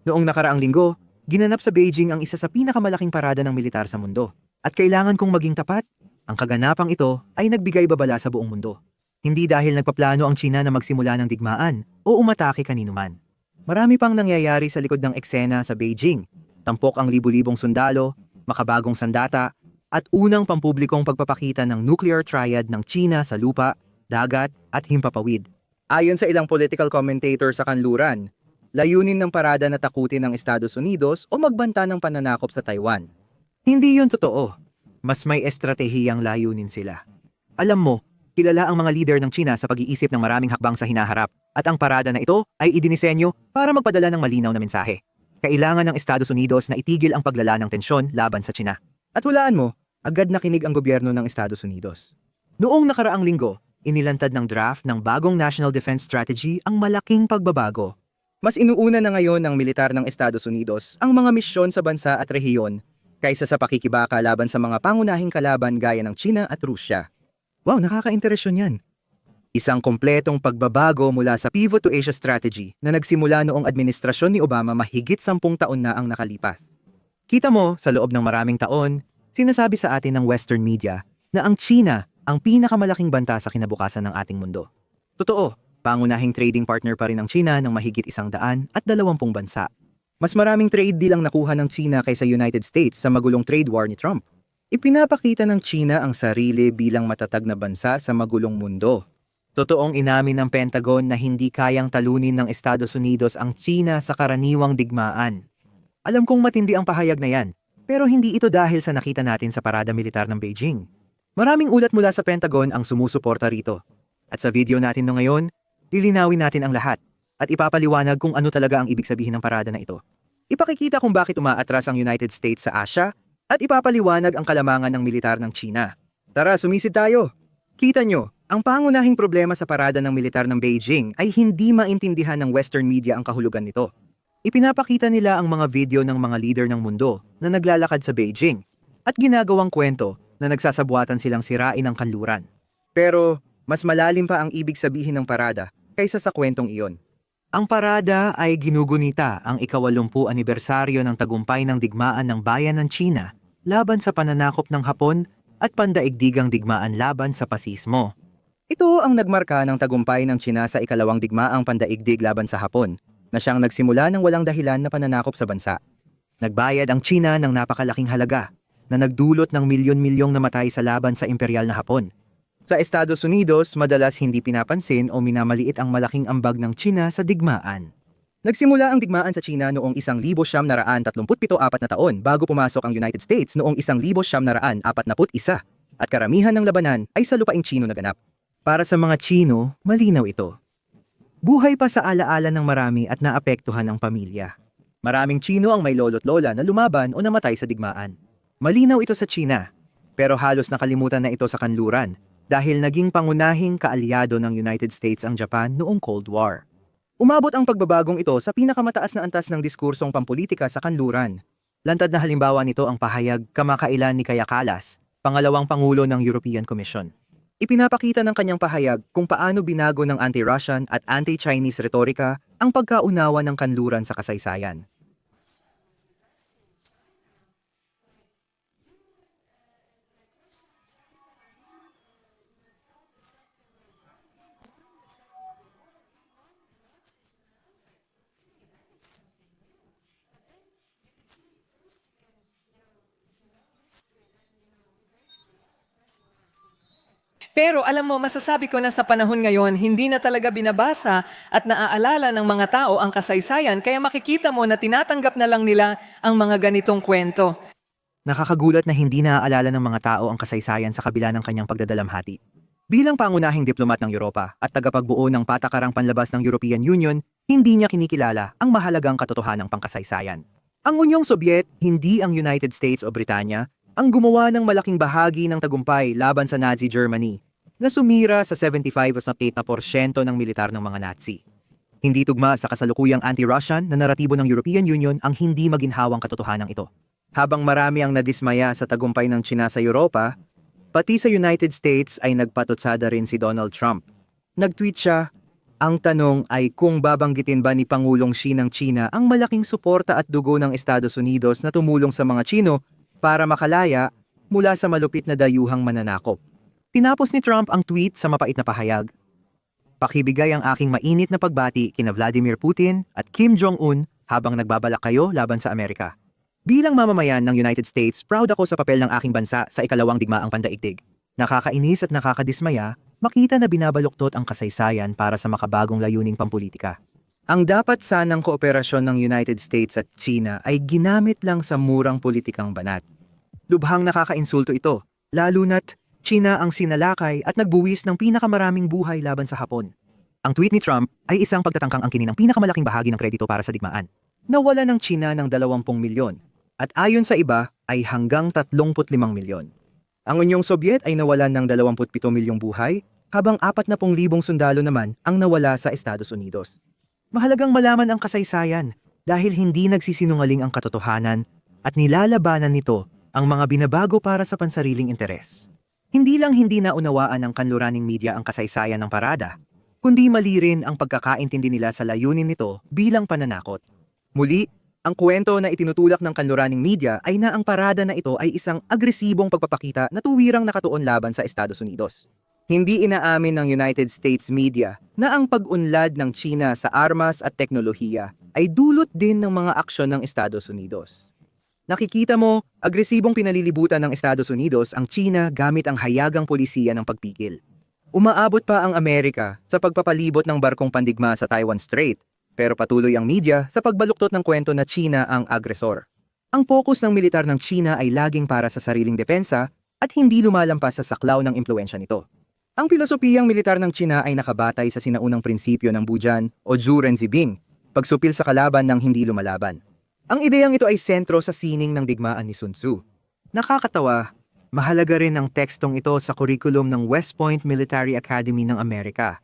Noong nakaraang linggo, ginanap sa Beijing ang isa sa pinakamalaking parada ng militar sa mundo. At kailangan kong maging tapat, ang kaganapang ito ay nagbigay babala sa buong mundo. Hindi dahil nagpaplano ang China na magsimula ng digmaan o umatake kanino man. Marami pang nangyayari sa likod ng eksena sa Beijing. Tampok ang libu-libong sundalo, makabagong sandata, at unang pampublikong pagpapakita ng nuclear triad ng China sa lupa, dagat, at himpapawid. Ayon sa ilang political commentator sa kanluran, layunin ng parada na takutin ng Estados Unidos o magbanta ng pananakop sa Taiwan. Hindi yun totoo. Mas may estratehiyang layunin sila. Alam mo, kilala ang mga leader ng China sa pag-iisip ng maraming hakbang sa hinaharap at ang parada na ito ay idinisenyo para magpadala ng malinaw na mensahe. Kailangan ng Estados Unidos na itigil ang paglala ng tensyon laban sa China. At hulaan mo, agad nakinig ang gobyerno ng Estados Unidos. Noong nakaraang linggo, inilantad ng draft ng bagong National Defense Strategy ang malaking pagbabago. Mas inuuna na ngayon ng militar ng Estados Unidos ang mga misyon sa bansa at rehiyon kaysa sa pakikibaka laban sa mga pangunahing kalaban gaya ng China at Rusya. Wow, nakaka-interesyon yan. Isang kompletong pagbabago mula sa Pivot to Asia strategy na nagsimula noong administrasyon ni Obama mahigit sampung taon na ang nakalipas. Kita mo, sa loob ng maraming taon, sinasabi sa atin ng Western media na ang China ang pinakamalaking banta sa kinabukasan ng ating mundo. Totoo, pangunahing trading partner pa rin ng China ng mahigit isang daan at dalawampung bansa. Mas maraming trade deal ang nakuha ng China kaysa United States sa magulong trade war ni Trump. Ipinapakita ng China ang sarili bilang matatag na bansa sa magulong mundo. Totoong inamin ng Pentagon na hindi kayang talunin ng Estados Unidos ang China sa karaniwang digmaan. Alam kong matindi ang pahayag na yan, pero hindi ito dahil sa nakita natin sa parada militar ng Beijing. Maraming ulat mula sa Pentagon ang sumusuporta rito. At sa video natin no ngayon, lilinawin natin ang lahat at ipapaliwanag kung ano talaga ang ibig sabihin ng parada na ito. Ipakikita kung bakit umaatras ang United States sa Asia at ipapaliwanag ang kalamangan ng militar ng China. Tara, sumisid tayo! Kita nyo, ang pangunahing problema sa parada ng militar ng Beijing ay hindi maintindihan ng Western media ang kahulugan nito. Ipinapakita nila ang mga video ng mga leader ng mundo na naglalakad sa Beijing at ginagawang kwento na nagsasabuatan silang sirain ang kanluran. Pero mas malalim pa ang ibig sabihin ng parada kaysa sa kwentong iyon. Ang parada ay ginugunita ang ikawalumpu anibersaryo ng tagumpay ng digmaan ng bayan ng China laban sa pananakop ng Hapon at pandaigdigang digmaan laban sa pasismo. Ito ang nagmarka ng tagumpay ng China sa ikalawang digmaang pandaigdig laban sa Hapon na siyang nagsimula ng walang dahilan na pananakop sa bansa. Nagbayad ang China ng napakalaking halaga na nagdulot ng milyon-milyong namatay sa laban sa imperial na Hapon. Sa Estados Unidos, madalas hindi pinapansin o minamaliit ang malaking ambag ng China sa digmaan. Nagsimula ang digmaan sa China noong 1937 na taon bago pumasok ang United States noong 1941 at karamihan ng labanan ay sa lupaing Chino naganap. Para sa mga Chino, malinaw ito. Buhay pa sa alaala ng marami at naapektuhan ang pamilya. Maraming Chino ang may lolo't lola na lumaban o namatay sa digmaan. Malinaw ito sa China, pero halos nakalimutan na ito sa kanluran dahil naging pangunahing kaalyado ng United States ang Japan noong Cold War. Umabot ang pagbabagong ito sa pinakamataas na antas ng diskursong pampolitika sa kanluran. Lantad na halimbawa nito ang pahayag kamakailan ni Kaya Kalas, pangalawang pangulo ng European Commission. Ipinapakita ng kanyang pahayag kung paano binago ng anti-Russian at anti-Chinese retorika ang pagkaunawa ng kanluran sa kasaysayan. Pero alam mo, masasabi ko na sa panahon ngayon, hindi na talaga binabasa at naaalala ng mga tao ang kasaysayan, kaya makikita mo na tinatanggap na lang nila ang mga ganitong kwento. Nakakagulat na hindi naaalala ng mga tao ang kasaysayan sa kabila ng kanyang pagdadalamhati. Bilang pangunahing diplomat ng Europa at tagapagbuo ng patakarang panlabas ng European Union, hindi niya kinikilala ang mahalagang katotohanan ng pangkasaysayan. Ang Unyong Sobyet, hindi ang United States o Britanya, ang gumawa ng malaking bahagi ng tagumpay laban sa Nazi Germany na sumira sa 75 na porsyento ng militar ng mga Nazi. Hindi tugma sa kasalukuyang anti-Russian na naratibo ng European Union ang hindi maginhawang katotohanan ito. Habang marami ang nadismaya sa tagumpay ng China sa Europa, pati sa United States ay nagpatutsada rin si Donald Trump. Nag-tweet siya, Ang tanong ay kung babanggitin ba ni Pangulong Xi ng China ang malaking suporta at dugo ng Estados Unidos na tumulong sa mga Chino para makalaya mula sa malupit na dayuhang mananakop. Tinapos ni Trump ang tweet sa mapait na pahayag. Pakibigay ang aking mainit na pagbati kina Vladimir Putin at Kim Jong-un habang nagbabalak kayo laban sa Amerika. Bilang mamamayan ng United States, proud ako sa papel ng aking bansa sa ikalawang digmaang pandaigdig. Nakakainis at nakakadismaya, makita na binabaluktot ang kasaysayan para sa makabagong layuning pampolitika. Ang dapat sanang kooperasyon ng United States at China ay ginamit lang sa murang politikang banat. Lubhang nakakainsulto ito, lalo na't China ang sinalakay at nagbuwis ng pinakamaraming buhay laban sa Hapon. Ang tweet ni Trump ay isang pagtatangkang angkinin ng pinakamalaking bahagi ng kredito para sa digmaan. Nawala ng China ng 20 milyon at ayon sa iba ay hanggang 35 milyon. Ang Unyong Sobyet ay nawalan ng 27 milyong buhay habang 40,000 sundalo naman ang nawala sa Estados Unidos. Mahalagang malaman ang kasaysayan dahil hindi nagsisinungaling ang katotohanan at nilalabanan nito ang mga binabago para sa pansariling interes. Hindi lang hindi naunawaan ng kanluraning media ang kasaysayan ng parada, kundi mali rin ang pagkakaintindi nila sa layunin nito bilang pananakot. Muli, ang kwento na itinutulak ng kanluraning media ay na ang parada na ito ay isang agresibong pagpapakita na tuwirang nakatuon laban sa Estados Unidos. Hindi inaamin ng United States media na ang pag-unlad ng China sa armas at teknolohiya ay dulot din ng mga aksyon ng Estados Unidos. Nakikita mo, agresibong pinalilibutan ng Estados Unidos ang China gamit ang hayagang polisiya ng pagpigil. Umaabot pa ang Amerika sa pagpapalibot ng barkong pandigma sa Taiwan Strait, pero patuloy ang media sa pagbaluktot ng kwento na China ang agresor. Ang focus ng militar ng China ay laging para sa sariling depensa at hindi lumalampas sa saklaw ng impluensya nito. Ang pilosopiyang militar ng China ay nakabatay sa sinaunang prinsipyo ng Bujan o Zhu Renzibing, pagsupil sa kalaban ng hindi lumalaban. Ang ideyang ito ay sentro sa sining ng digmaan ni Sun Tzu. Nakakatawa, mahalaga rin ang tekstong ito sa kurikulum ng West Point Military Academy ng Amerika.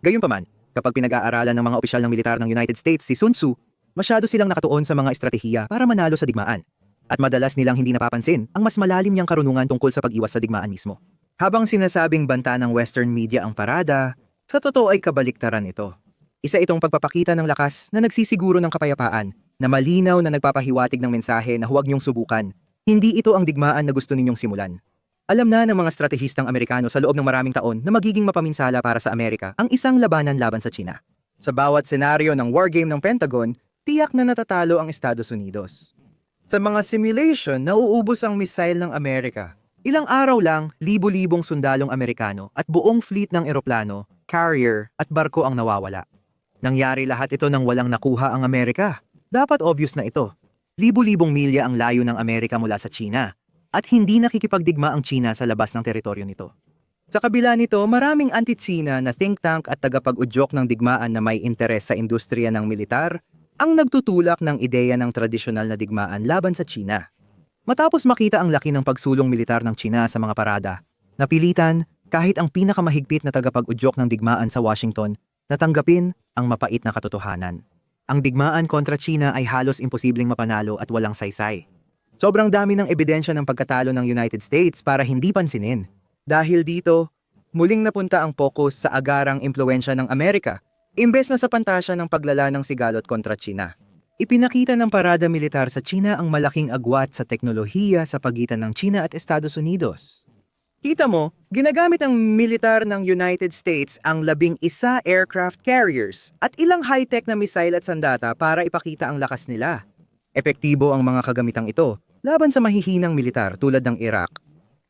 Gayunpaman, kapag pinag-aaralan ng mga opisyal ng militar ng United States si Sun Tzu, masyado silang nakatuon sa mga estratehiya para manalo sa digmaan. At madalas nilang hindi napapansin ang mas malalim niyang karunungan tungkol sa pag-iwas sa digmaan mismo. Habang sinasabing banta ng Western media ang parada, sa totoo ay kabaliktaran ito. Isa itong pagpapakita ng lakas na nagsisiguro ng kapayapaan na malinaw na nagpapahiwatig ng mensahe na huwag niyong subukan. Hindi ito ang digmaan na gusto ninyong simulan. Alam na ng mga stratehistang Amerikano sa loob ng maraming taon na magiging mapaminsala para sa Amerika ang isang labanan laban sa China. Sa bawat senaryo ng wargame ng Pentagon, tiyak na natatalo ang Estados Unidos. Sa mga simulation, nauubos ang missile ng Amerika. Ilang araw lang, libo-libong sundalong Amerikano at buong fleet ng eroplano, carrier at barko ang nawawala. Nangyari lahat ito nang walang nakuha ang Amerika. Dapat obvious na ito. Libo-libong milya ang layo ng Amerika mula sa China at hindi nakikipagdigma ang China sa labas ng teritoryo nito. Sa kabila nito, maraming anti-China na think tank at tagapag-udyok ng digmaan na may interes sa industriya ng militar ang nagtutulak ng ideya ng tradisyonal na digmaan laban sa China. Matapos makita ang laki ng pagsulong militar ng China sa mga parada, napilitan kahit ang pinakamahigpit na tagapag-udyok ng digmaan sa Washington na tanggapin ang mapait na katotohanan. Ang digmaan kontra China ay halos imposibleng mapanalo at walang saysay. Sobrang dami ng ebidensya ng pagkatalo ng United States para hindi pansinin. Dahil dito, muling napunta ang focus sa agarang impluensya ng Amerika, imbes na sa pantasya ng paglala ng sigalot kontra China. Ipinakita ng parada militar sa China ang malaking agwat sa teknolohiya sa pagitan ng China at Estados Unidos. Kita mo, ginagamit ng militar ng United States ang labing isa aircraft carriers at ilang high-tech na missile at sandata para ipakita ang lakas nila. Epektibo ang mga kagamitang ito laban sa mahihinang militar tulad ng Iraq.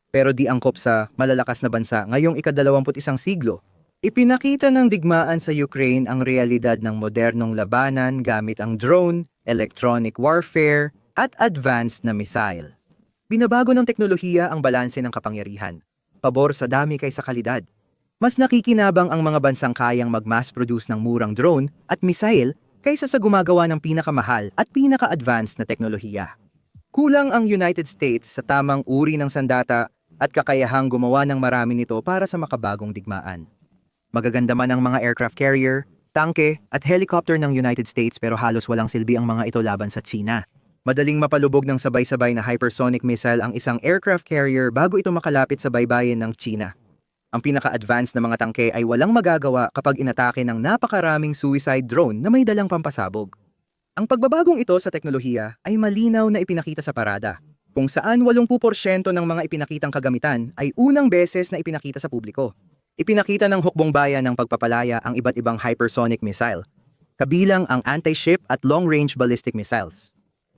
Pero di angkop sa malalakas na bansa ngayong ikadalawamput isang siglo. Ipinakita ng digmaan sa Ukraine ang realidad ng modernong labanan gamit ang drone, electronic warfare, at advanced na missile. Binabago ng teknolohiya ang balanse ng kapangyarihan. Pabor sa dami kaysa kalidad. Mas nakikinabang ang mga bansang kayang mag-mass produce ng murang drone at missile kaysa sa gumagawa ng pinakamahal at pinaka-advanced na teknolohiya. Kulang ang United States sa tamang uri ng sandata at kakayahang gumawa ng marami nito para sa makabagong digmaan. Magaganda man ang mga aircraft carrier, tangke at helicopter ng United States pero halos walang silbi ang mga ito laban sa China. Madaling mapalubog ng sabay-sabay na hypersonic missile ang isang aircraft carrier bago ito makalapit sa baybayin ng China. Ang pinaka-advanced na mga tangke ay walang magagawa kapag inatake ng napakaraming suicide drone na may dalang pampasabog. Ang pagbabagong ito sa teknolohiya ay malinaw na ipinakita sa parada, kung saan 80% ng mga ipinakitang kagamitan ay unang beses na ipinakita sa publiko. Ipinakita ng hukbong bayan ng pagpapalaya ang iba't ibang hypersonic missile, kabilang ang anti-ship at long-range ballistic missiles.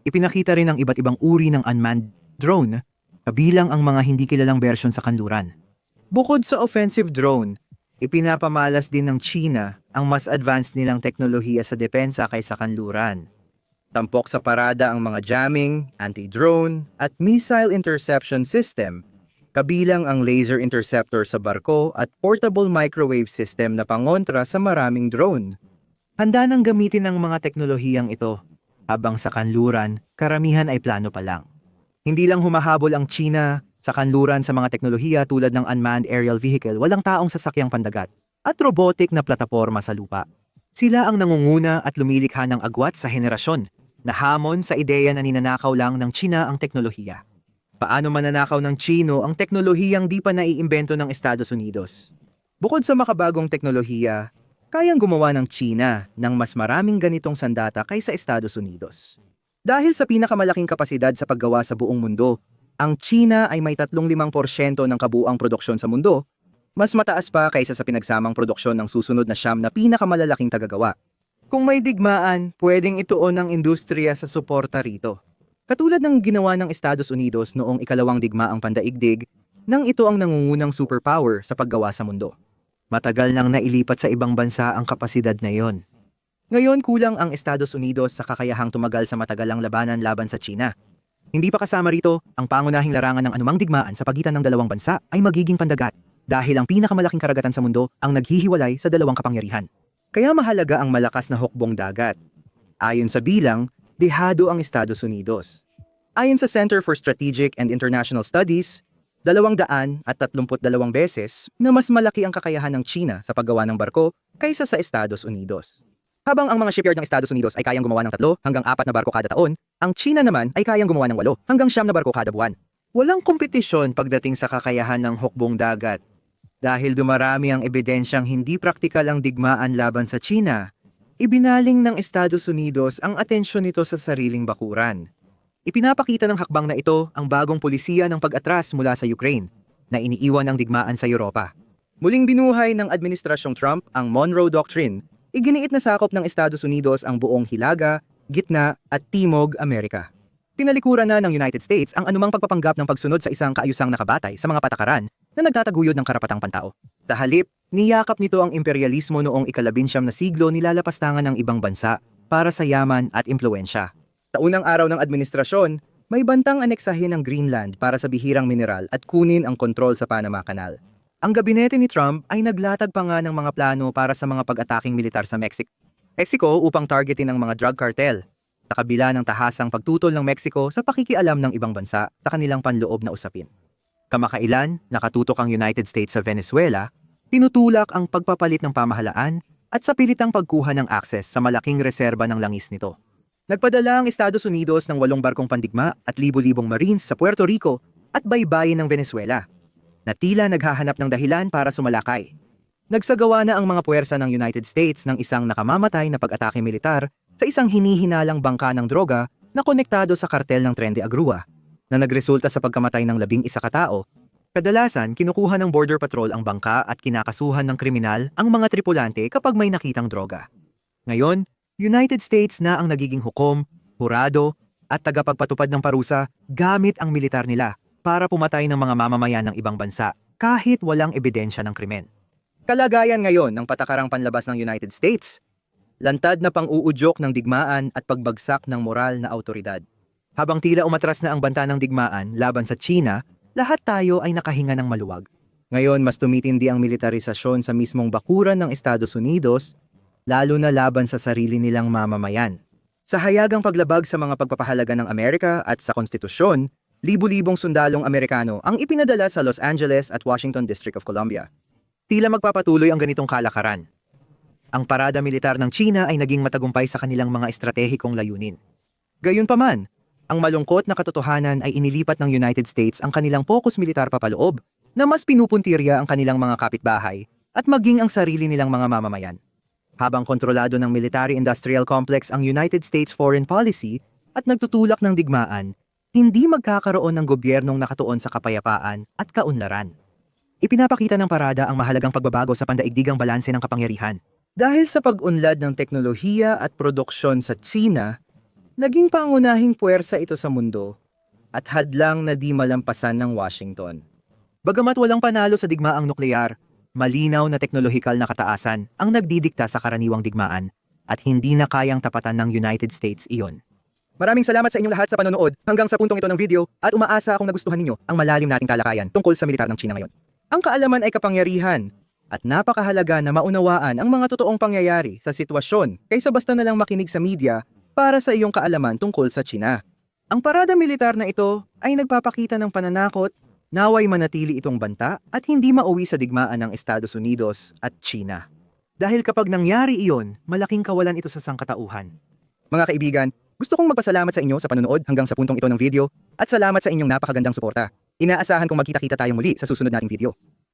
Ipinakita rin ang iba't ibang uri ng unmanned drone, kabilang ang mga hindi kilalang bersyon sa kanluran. Bukod sa offensive drone, ipinapamalas din ng China ang mas advanced nilang teknolohiya sa depensa kaysa kanluran. Tampok sa parada ang mga jamming, anti-drone, at missile interception system, kabilang ang laser interceptor sa barko at portable microwave system na pangontra sa maraming drone. Handa nang gamitin ang mga teknolohiyang ito, habang sa kanluran, karamihan ay plano pa lang. Hindi lang humahabol ang China sa kanluran sa mga teknolohiya tulad ng unmanned aerial vehicle, walang taong sasakyang pandagat, at robotic na plataporma sa lupa. Sila ang nangunguna at lumilikha ng agwat sa henerasyon na hamon sa ideya na ninanakaw lang ng China ang teknolohiya. Paano mananakaw ng Chino ang teknolohiyang di pa naiimbento ng Estados Unidos? Bukod sa makabagong teknolohiya, kayang gumawa ng China ng mas maraming ganitong sandata kaysa Estados Unidos. Dahil sa pinakamalaking kapasidad sa paggawa sa buong mundo, ang China ay may 35% ng kabuang produksyon sa mundo, mas mataas pa kaysa sa pinagsamang produksyon ng susunod na siyam na pinakamalalaking tagagawa. Kung may digmaan, pwedeng ituon ang industriya sa suporta rito. Katulad ng ginawa ng Estados Unidos noong ikalawang digmaang pandaigdig, nang ito ang nangungunang superpower sa paggawa sa mundo. Matagal nang nailipat sa ibang bansa ang kapasidad na yon. Ngayon kulang ang Estados Unidos sa kakayahang tumagal sa matagalang labanan laban sa China. Hindi pa kasama rito ang pangunahing larangan ng anumang digmaan sa pagitan ng dalawang bansa ay magiging pandagat dahil ang pinakamalaking karagatan sa mundo ang naghihiwalay sa dalawang kapangyarihan. Kaya mahalaga ang malakas na hukbong dagat. Ayon sa bilang, dehado ang Estados Unidos. Ayon sa Center for Strategic and International Studies, dalawang daan at tatlumput dalawang beses na mas malaki ang kakayahan ng China sa paggawa ng barko kaysa sa Estados Unidos. Habang ang mga shipyard ng Estados Unidos ay kayang gumawa ng tatlo hanggang apat na barko kada taon, ang China naman ay kayang gumawa ng walo hanggang siyam na barko kada buwan. Walang kompetisyon pagdating sa kakayahan ng hukbong dagat. Dahil dumarami ang ebidensyang hindi praktikal ang digmaan laban sa China, ibinaling ng Estados Unidos ang atensyon nito sa sariling bakuran. Ipinapakita ng hakbang na ito ang bagong polisiya ng pag-atras mula sa Ukraine na iniiwan ang digmaan sa Europa. Muling binuhay ng Administrasyong Trump ang Monroe Doctrine iginiit na sakop ng Estados Unidos ang buong Hilaga, Gitna at Timog Amerika. Tinalikuran na ng United States ang anumang pagpapanggap ng pagsunod sa isang kaayusang nakabatay sa mga patakaran na nagtataguyod ng karapatang pantao. Sa halip, niyakap nito ang imperialismo noong ikalabinsyam na siglo nilalapastangan ng ibang bansa para sa yaman at impluensya. Sa unang araw ng administrasyon, may bantang aneksahin ang Greenland para sa bihirang mineral at kunin ang kontrol sa Panama Canal. Ang gabinete ni Trump ay naglatag pa nga ng mga plano para sa mga pag-ataking militar sa Mexico. Mexico upang targetin ang mga drug cartel, sa kabila ng tahasang pagtutol ng Mexico sa pakikialam ng ibang bansa sa kanilang panloob na usapin. Kamakailan, nakatutok ang United States sa Venezuela, tinutulak ang pagpapalit ng pamahalaan at sa pilitang pagkuha ng akses sa malaking reserba ng langis nito. Nagpadala ang Estados Unidos ng walong barkong pandigma at libo-libong marines sa Puerto Rico at baybayin ng Venezuela na tila naghahanap ng dahilan para sumalakay. Nagsagawa na ang mga puwersa ng United States ng isang nakamamatay na pag-atake militar sa isang hinihinalang bangka ng droga na konektado sa kartel ng Tren de Agrua, na nagresulta sa pagkamatay ng labing isa katao. Kadalasan, kinukuha ng Border Patrol ang bangka at kinakasuhan ng kriminal ang mga tripulante kapag may nakitang droga. Ngayon, United States na ang nagiging hukom, hurado, at tagapagpatupad ng parusa gamit ang militar nila para pumatay ng mga mamamayan ng ibang bansa kahit walang ebidensya ng krimen. Kalagayan ngayon ng patakarang panlabas ng United States, lantad na pang-uudyok ng digmaan at pagbagsak ng moral na autoridad. Habang tila umatras na ang banta ng digmaan laban sa China, lahat tayo ay nakahinga ng maluwag. Ngayon mas tumitindi ang militarisasyon sa mismong bakuran ng Estados Unidos, lalo na laban sa sarili nilang mamamayan. Sa hayagang paglabag sa mga pagpapahalaga ng Amerika at sa konstitusyon, libu-libong sundalong Amerikano ang ipinadala sa Los Angeles at Washington District of Columbia. Tila magpapatuloy ang ganitong kalakaran. Ang parada militar ng China ay naging matagumpay sa kanilang mga estratehikong layunin. Gayunpaman, ang malungkot na katotohanan ay inilipat ng United States ang kanilang pokus militar papaloob na mas pinupuntirya ang kanilang mga kapitbahay at maging ang sarili nilang mga mamamayan. Habang kontrolado ng military-industrial complex ang United States foreign policy at nagtutulak ng digmaan, hindi magkakaroon ng gobyernong nakatuon sa kapayapaan at kaunlaran. Ipinapakita ng parada ang mahalagang pagbabago sa pandaigdigang balanse ng kapangyarihan. Dahil sa pag-unlad ng teknolohiya at produksyon sa Tsina, naging pangunahing puwersa ito sa mundo at hadlang na di malampasan ng Washington. Bagamat walang panalo sa digmaang nuklear, malinaw na teknolohikal na kataasan ang nagdidikta sa karaniwang digmaan at hindi na kayang tapatan ng United States iyon. Maraming salamat sa inyong lahat sa panonood hanggang sa puntong ito ng video at umaasa akong nagustuhan ninyo ang malalim nating talakayan tungkol sa militar ng China ngayon. Ang kaalaman ay kapangyarihan at napakahalaga na maunawaan ang mga totoong pangyayari sa sitwasyon kaysa basta na lang makinig sa media para sa iyong kaalaman tungkol sa China. Ang parada militar na ito ay nagpapakita ng pananakot, naway manatili itong banta at hindi mauwi sa digmaan ng Estados Unidos at China. Dahil kapag nangyari iyon, malaking kawalan ito sa sangkatauhan. Mga kaibigan, gusto kong magpasalamat sa inyo sa panonood hanggang sa puntong ito ng video at salamat sa inyong napakagandang suporta. Inaasahan kong magkita-kita tayo muli sa susunod nating video.